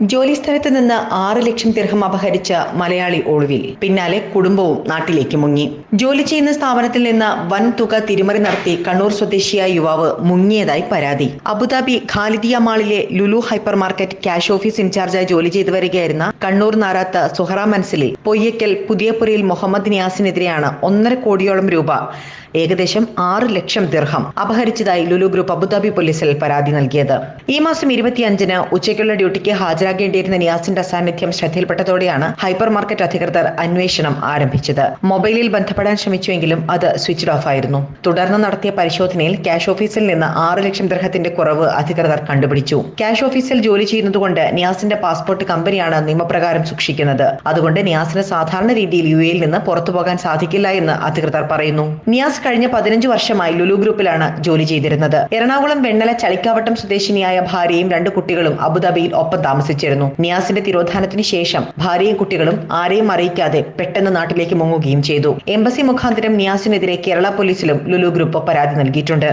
ജോലിസ്ഥലത്ത് നിന്ന് ആറ് ലക്ഷം ദിർഹം അപഹരിച്ച മലയാളി ഒളിവിൽ. പിന്നാലെ കുടുംബവും നാട്ടിലേക്ക് മുങ്ങി. ജോലി ചെയ്യുന്ന സ്ഥാപനത്തിൽ നിന്ന് വൻ തുക തിരിമറി നടത്തി കണ്ണൂർ സ്വദേശിയായ യുവാവ് മുങ്ങിയതായി പരാതി. അബുദാബി ഖാലിദിയ മാളിലെ Lulu hypermarket cash office ഇൻചാർജായി ജോലി ചെയ്തു വരികയായിരുന്ന കണ്ണൂർ നാരാത്ത് സുഹറ മനസ്സിലെ പൊയ്യക്കൽ പുതിയപുരയിൽ മുഹമ്മദ് നിയാസിനെതിരെയാണ് ഒന്നര കോടിയോളം രൂപ ഏകദേശം ആറ് ലക്ഷം ദിർഹം അപഹരിച്ചതായി ലുലു ഗ്രൂപ്പ് അബുദാബി പോലീസിൽ പരാതി നൽകിയത്. ഈ മാസം ഇരുപത്തിയഞ്ചിന് ഉച്ചയ്ക്കുള്ള ഡ്യൂട്ടിക്ക് ഹാജരാകേണ്ടിയിരുന്ന നിയാസിന്റെ സാന്നിധ്യം ശ്രദ്ധയിൽപ്പെട്ടതോടെയാണ് ഹൈപ്പർ മാർക്കറ്റ് അധികൃതർ അന്വേഷണം ആരംഭിച്ചത്. മൊബൈലിൽ ബന്ധപ്പെടാൻ ശ്രമിച്ചുവെങ്കിലും അത് സ്വിച്ച്ഡ് ഓഫ് ആയിരുന്നു. തുടർന്ന് നടത്തിയ പരിശോധനയിൽ ക്യാഷ് ഓഫീസിൽ നിന്ന് ആറ് ലക്ഷം ദൃഹത്തിന്റെ കുറവ് അധികൃതർ കണ്ടുപിടിച്ചു. ക്യാഷ് ഓഫീസിൽ ജോലി ചെയ്യുന്നതുകൊണ്ട് നിയാസിന്റെ പാസ്പോർട്ട് കമ്പനിയാണ് നിയമപ്രകാരം സൂക്ഷിക്കുന്നത്. അതുകൊണ്ട് നിയാസിന് സാധാരണ രീതിയിൽ യു എയിൽ നിന്ന് പുറത്തു പോകാൻ സാധിക്കില്ല എന്ന് അധികൃതർ പറയുന്നു. നിയാസ് കഴിഞ്ഞ പതിനഞ്ച് വർഷമായി ലുലു ഗ്രൂപ്പിലാണ് ജോലി ചെയ്തിരുന്നത്. എറണാകുളം വെണ്ണല ചളിക്കാവട്ടം സ്വദേശിനിയായ ഭാര്യയും രണ്ട് കുട്ടികളും അബുദാബിയിൽ ഒപ്പം താമസിച്ചിരുന്നു നിയാസിന്റെ തിരോധാനത്തിന് ശേഷം ഭാര്യയും കുട്ടികളും ആരെയും അറിയിക്കാതെ പെട്ടെന്ന് നാട്ടിലേക്ക് മുങ്ങുകയും ചെയ്തു. എംബസി മുഖാന്തരം നിയാസിനെതിരെ കേരള പോലീസിലും ലുലു ഗ്രൂപ്പ് പരാതി നൽകിയിട്ടുണ്ട്.